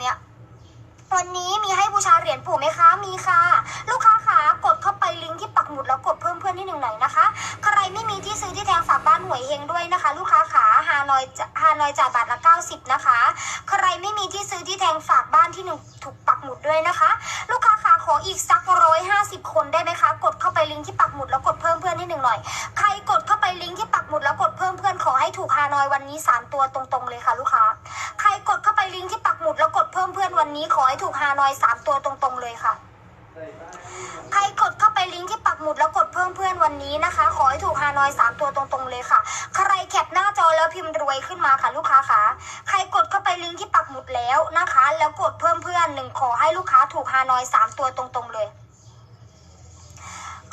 เนี้ยวันนี้มีให้บูชาเหรียญปู่ไหมคะ มีค่ะ ลูกค้าขากดเข้าไปลิงก์ที่ปักหมุดแล้วกดเพิ่มเพื่อนที่หนึ่งหน่อยนะคะ ใครไม่มีที่ซื้อที่แทงฝากบ้านหวยเฮงด้วยนะคะ ลูกค้าขาฮานอยฮานอยจ่ายบาทละ 90 นะคะ ใครไม่มีที่ซื้อที่แทงฝากบ้านที่หนึ่งถูกปักหมุดด้วยนะคะ ลูกค้าขาขออีกสักร้อยห้าสิบคนได้ไหมคะ กดเข้าไปลิงก์ที่ปักหมุดแล้วกดเพิ่มเพื่อนที่หนึ่งหน่อย ใครกดเข้าไปลิงก์ที่ปักหมุดแล้วกดเพิ่มเพื่อนขอให้ถูกฮานอยวันนี้ 3 ตัวตรงๆเลยค่ะ ลูกค้า ใครกดเข้าไปลิ เพื่อนวันนี้ขอให้ถูกฮานอยสามตัวตรงๆเลยค่ะ ใครกดเข้าไปลิงก์ที่ปักหมุดแล้วกดเพิ่มเพื่อนวันนี้นะคะ ขอให้ถูกฮานอยสามตัวตรงๆเลยค่ะ ใครแคปหน้าจอแล้วพิมพ์รวยขึ้นมาค่ะลูกค้าคะใครกดเข้าไปลิงก์ที่ปักหมุดแล้วนะคะ แล้วกดเพิ่มเพื่อนหนึ่งขอให้ลูกค้าถูกฮานอยสามตัวตรงๆเลย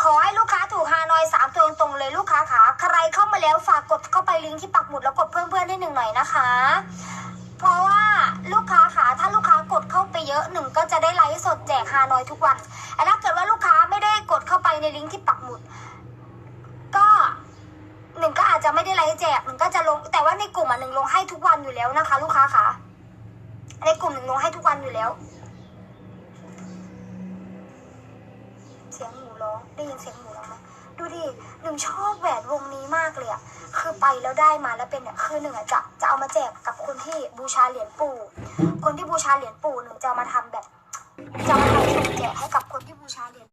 ขอให้ลูกค้าถูกฮานอยสามตัวตรงๆเลยลูกค้าคะใครเข้ามาแล้วฝากกดเข้าไปลิงก์ที่ปักหมุดแล้วกดเพิ่มเพื่อนให้หนึ่งหน่อยนะคะ เพราะว่าลูกค้าานอยทุกวันแต่ถ้าเกิดว่าลูกค้าไม่ได้กดเข้าไปในลิงก์ที่ปักหมุด ก็หนึ่งก็อาจจะไม่ได้ไลฟ์แจกหนึ่งก็จะลง แต่ว่าในกลุ่มอะหนึ่งลงให้ทุกวันอยู่แล้วนะคะ ลูกค้าคะในกลุ่มหนึ่งลงให้ทุกวันอยู่แล้ว เสียงหมูร้องได้ยินเสียงหมูร้องไหมดูดิหนึ่งชอบแหวนวงนี้มากเลยอะคือไปแล้วได้มาแล้วเป็นเนี่ยคือหนึ่งอะจะจะเอามาแจกกับคนที่บูชาเหรียญปู่ คนที่บูชาเหรียญปู่หนึ่งจะามาทำแบบจะเอาแบบ